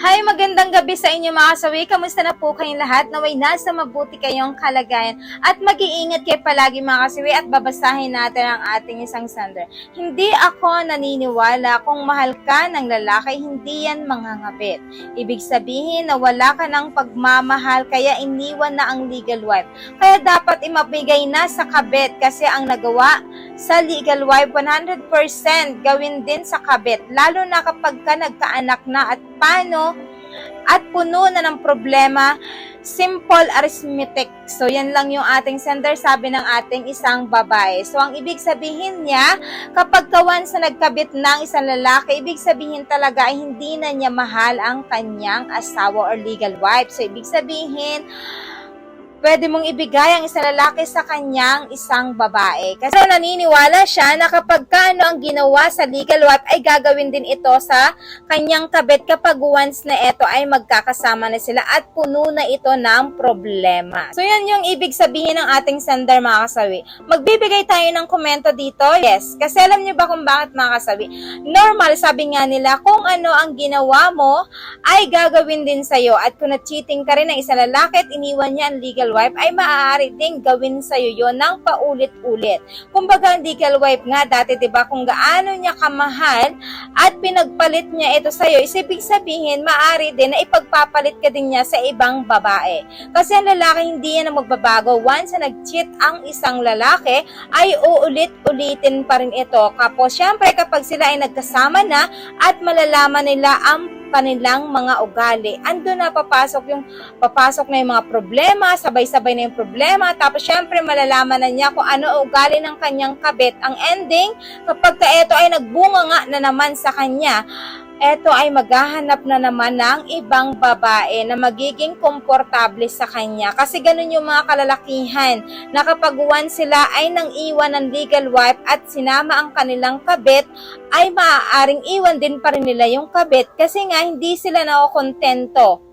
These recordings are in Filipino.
Hi, magandang gabi sa inyo mga kasawi. Kamusta na po kayong lahat? Naway nasa mabuti kayong kalagayan at mag-iingat kayo palagi mga kasawi at babasahin natin ang ating isang sender. Hindi ako naniniwala kung mahal ka ng lalaki, hindi yan mangangabit. Ibig sabihin na wala ka ng pagmamahal kaya iniwan na ang legal wife. Kaya dapat imabigay na sa kabit kasi ang nagawa sa legal wife 100% gawin din sa kabit. Lalo na kapag ka nagkaanak na at paano at puno na ng problema, simple arithmetic. So, yan lang yung ating sender, sabi ng ating isang babae. So, ang ibig sabihin niya, kapag kawan sa nagkabit ng isang lalaki, ibig sabihin talaga ay hindi na niya mahal ang kanyang asawa or legal wife. So, ibig sabihin, pwede mong ibigay ang isang lalaki sa kanyang isang babae. Kasi naniniwala siya na kapag kano ang ginawa sa legal wife ay gagawin din ito sa kanyang kabit kapag once na ito ay magkakasama na sila at puno na ito ng problema. So yan yung ibig sabihin ng ating sender mga kasawi. Magbibigay tayo ng komento dito? Yes. Kasi alam niyo ba kung bakit mga kasawi? Normal, sabi nga nila, kung ano ang ginawa mo ay gagawin din sa'yo. At kung na-cheating ka rin ng isang lalaki at iniwan niya ang legal wife, ay maaari ding gawin sa'yo yon ng paulit-ulit. Kumbaga, legal wife nga dati, di ba, kung gaano niya kamahal at pinagpalit niya ito sa'yo, is ibig sabihin, maaari din na ipagpapalit ka din niya sa ibang babae. Kasi ang lalaki hindi yan ang magbabago. Once na nag-cheat ang isang lalaki, ay uulit-ulitin pa rin ito. Kapos, syempre, kapag sila ay nagkasama na at malalaman nila ang kanilang mga ugali. Ando na papasok yung papasok na yung mga problema, sabay-sabay na yung problema, tapos syempre malalaman na niya kung ano ugali ng kanyang kabit. Ang ending, kapag ka ito ay nagbunga nga na naman sa kanya, eto ay maghahanap na naman ng ibang babae na magiging komportable sa kanya. Kasi ganun yung mga kalalakihan na sila ay nang iwan ng legal wife at sinama ang kanilang kabit, ay maaaring iwan din pa rin nila yung kabit kasi nga hindi sila nakokontento.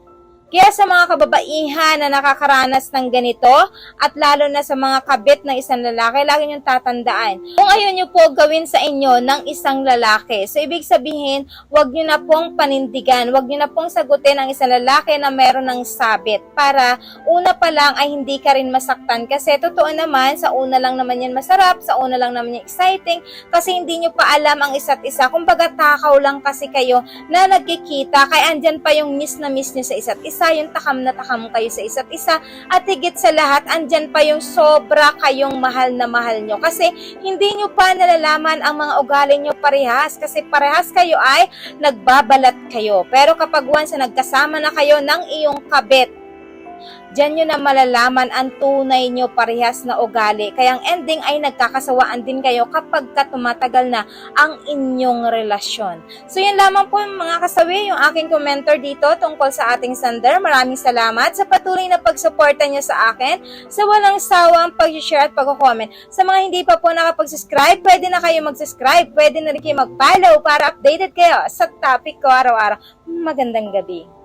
Kaya sa mga kababaihan na nakakaranas ng ganito at lalo na sa mga kabit ng isang lalaki, lagi niyong tatandaan. Kung ayaw niyo po gawin sa inyo ng isang lalaki, so ibig sabihin, wag niyo na pong panindigan, wag niyo na pong sagutin ang isang lalaki na meron ng sabit para una pa lang ay hindi ka rin masaktan kasi totoo naman, sa una lang naman yan masarap, sa una lang naman yan exciting kasi hindi niyo pa alam ang isa't isa. Kumbaga takaw lang kasi kayo na nagkikita kaya andyan pa yung miss na miss niyo sa isa't isa, yung takam na takam kayo sa isa't isa. At higit sa lahat, andyan pa yung sobra kayong mahal na mahal nyo. Kasi hindi nyo pa nalalaman ang mga ugali nyo parehas. Kasi parehas kayo ay nagbabalat kayo. Pero kapag once na nagkasama na kayo ng iyong kabit, Diyan nyo na malalaman ang tunay nyo parehas na ugali. Kaya ang ending ay nagkakasawaan din kayo kapag ka tumatagal na ang inyong relasyon. So yan lamang po mga kasawi, yung aking commenter dito tungkol sa ating sender. Maraming salamat sa patuloy na pagsuporta nyo sa akin, sa walang sawang pag-share at pag-comment. Sa mga hindi pa po nakapag-subscribe, pwede na kayo mag-subscribe, pwede na rin kayo mag-follow para updated kayo sa topic ko araw-araw. Magandang gabi.